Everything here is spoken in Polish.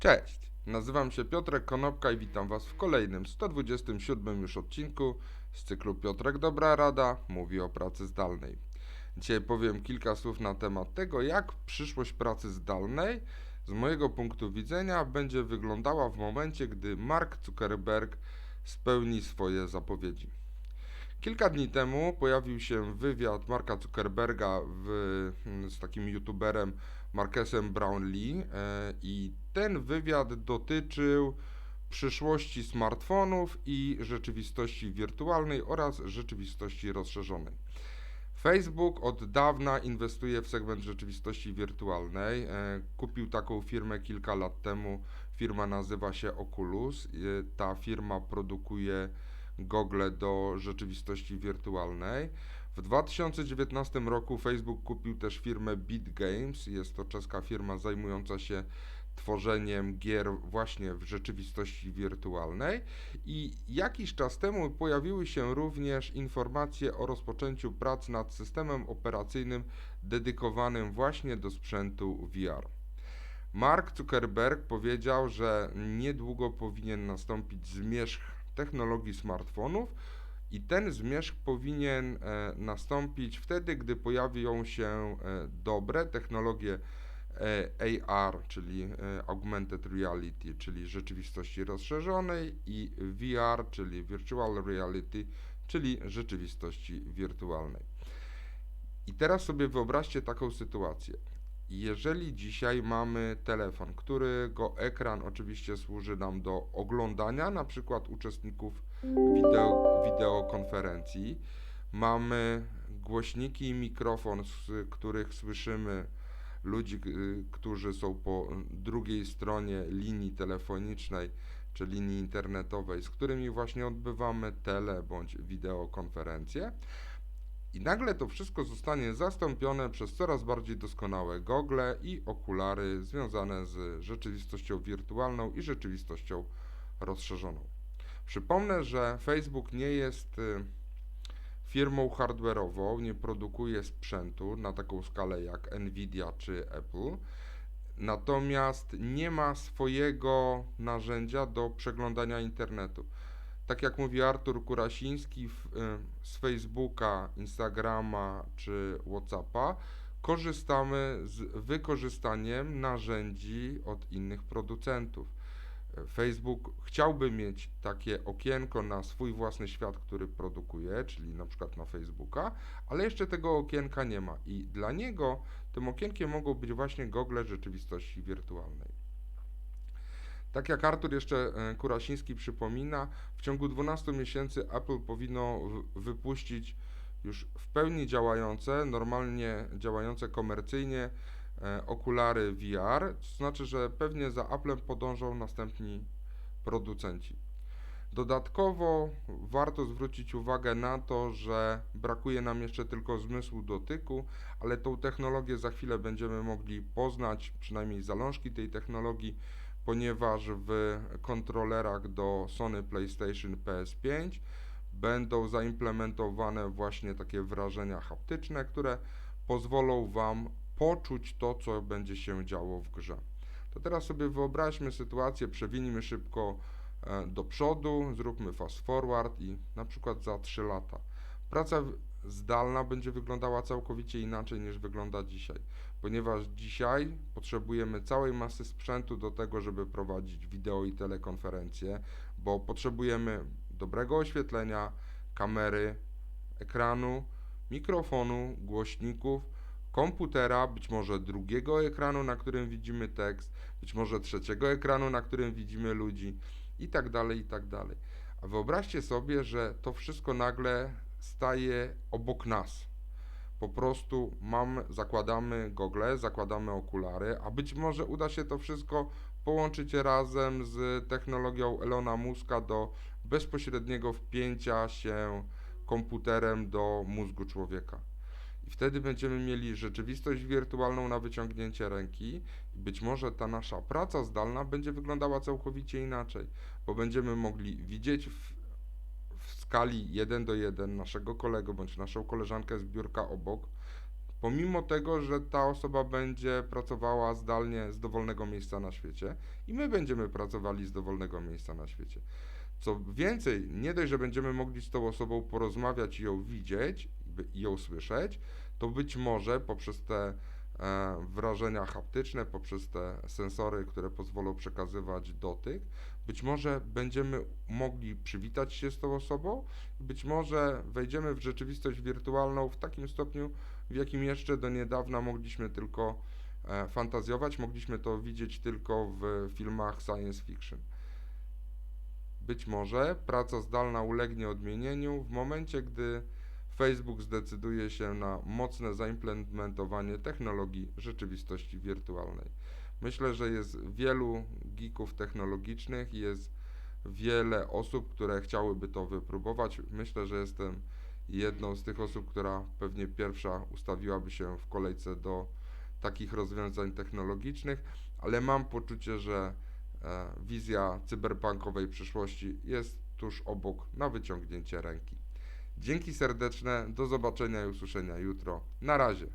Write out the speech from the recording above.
Cześć, nazywam się Piotrek Konopka i witam Was w kolejnym 127 już odcinku z cyklu Piotrek Dobra Rada mówi o pracy zdalnej. Dzisiaj powiem kilka słów na temat tego, jak przyszłość pracy zdalnej z mojego punktu widzenia będzie wyglądała w momencie, gdy Mark Zuckerberg spełni swoje zapowiedzi. Kilka dni temu pojawił się wywiad Marka Zuckerberga w, z takim youtuberem Marquesem Brownlee e, i ten wywiad dotyczył przyszłości smartfonów i rzeczywistości wirtualnej oraz rzeczywistości rozszerzonej. Facebook od dawna inwestuje w segment rzeczywistości wirtualnej. E, Kupił taką firmę kilka lat temu. Firma nazywa się Oculus. E, Ta firma produkuje gogle do rzeczywistości wirtualnej. W 2019 roku Facebook kupił też firmę Beat Games. Jest to czeska firma zajmująca się tworzeniem gier właśnie w rzeczywistości wirtualnej. I jakiś czas temu pojawiły się również informacje o rozpoczęciu prac nad systemem operacyjnym dedykowanym właśnie do sprzętu VR. Mark Zuckerberg powiedział, że niedługo powinien nastąpić zmierzch technologii smartfonów i ten zmierzch powinien e, nastąpić wtedy, gdy pojawią się e, dobre technologie e, AR, czyli Augmented Reality, czyli rzeczywistości rozszerzonej i VR, czyli Virtual Reality, czyli rzeczywistości wirtualnej. I teraz sobie wyobraźcie taką sytuację. Jeżeli dzisiaj mamy telefon, którego ekran oczywiście służy nam do oglądania, na przykład uczestników wideo, wideokonferencji, mamy głośniki i mikrofon, z których słyszymy ludzi, którzy są po drugiej stronie linii telefonicznej czy linii internetowej, z którymi właśnie odbywamy tele bądź wideokonferencje. I nagle to wszystko zostanie zastąpione przez coraz bardziej doskonałe gogle i okulary związane z rzeczywistością wirtualną i rzeczywistością rozszerzoną. Przypomnę, że Facebook nie jest y, firmą hardware'ową, nie produkuje sprzętu na taką skalę jak Nvidia czy Apple. Natomiast nie ma swojego narzędzia do przeglądania internetu. Tak jak mówi Artur Kurasiński w, y, z Facebooka, Instagrama czy WhatsAppa, korzystamy z wykorzystaniem narzędzi od innych producentów. Facebook chciałby mieć takie okienko na swój własny świat, który produkuje, czyli na przykład na Facebooka, ale jeszcze tego okienka nie ma i dla niego tym okienkiem mogą być właśnie gogle rzeczywistości wirtualnej. Tak jak Artur jeszcze e, Kurasiński przypomina, w ciągu 12 miesięcy Apple powinno wypuścić już w pełni działające, normalnie działające komercyjnie e, okulary VR, to znaczy, że pewnie za Applem podążą następni producenci. Dodatkowo warto zwrócić uwagę na to, że brakuje nam jeszcze tylko zmysłu dotyku, ale tą technologię za chwilę będziemy mogli poznać, przynajmniej zalążki tej technologii ponieważ w kontrolerach do Sony PlayStation PS5 będą zaimplementowane właśnie takie wrażenia haptyczne, które pozwolą Wam poczuć to, co będzie się działo w grze. To teraz sobie wyobraźmy sytuację, przewinijmy szybko e, do przodu, zróbmy fast forward i na przykład za 3 lata. Praca zdalna będzie wyglądała całkowicie inaczej niż wygląda dzisiaj, ponieważ dzisiaj potrzebujemy całej masy sprzętu do tego, żeby prowadzić wideo i telekonferencje, bo potrzebujemy dobrego oświetlenia, kamery, ekranu, mikrofonu, głośników, komputera, być może drugiego ekranu, na którym widzimy tekst, być może trzeciego ekranu, na którym widzimy ludzi i tak dalej, i tak dalej. A wyobraźcie sobie, że to wszystko nagle staje obok nas. Po prostu mam, zakładamy gogle, zakładamy okulary, a być może uda się to wszystko połączyć razem z technologią Elona Muska do bezpośredniego wpięcia się komputerem do mózgu człowieka. I wtedy będziemy mieli rzeczywistość wirtualną na wyciągnięcie ręki i być może ta nasza praca zdalna będzie wyglądała całkowicie inaczej, bo będziemy mogli widzieć w skali 1 do 1 naszego kolegę bądź naszą koleżankę z biurka obok, pomimo tego, że ta osoba będzie pracowała zdalnie z dowolnego miejsca na świecie i my będziemy pracowali z dowolnego miejsca na świecie. Co więcej, nie dość, że będziemy mogli z tą osobą porozmawiać i ją widzieć i ją słyszeć, to być może poprzez te wrażenia haptyczne, poprzez te sensory, które pozwolą przekazywać dotyk, być może będziemy mogli przywitać się z tą osobą, być może wejdziemy w rzeczywistość wirtualną w takim stopniu, w jakim jeszcze do niedawna mogliśmy tylko e, fantazjować, mogliśmy to widzieć tylko w filmach science fiction. Być może praca zdalna ulegnie odmienieniu w momencie, gdy Facebook zdecyduje się na mocne zaimplementowanie technologii rzeczywistości wirtualnej. Myślę, że jest wielu geeków technologicznych, jest wiele osób, które chciałyby to wypróbować. Myślę, że jestem jedną z tych osób, która pewnie pierwsza ustawiłaby się w kolejce do takich rozwiązań technologicznych, ale mam poczucie, że e, wizja cyberpunkowej przyszłości jest tuż obok na wyciągnięcie ręki. Dzięki serdeczne, do zobaczenia i usłyszenia jutro. Na razie.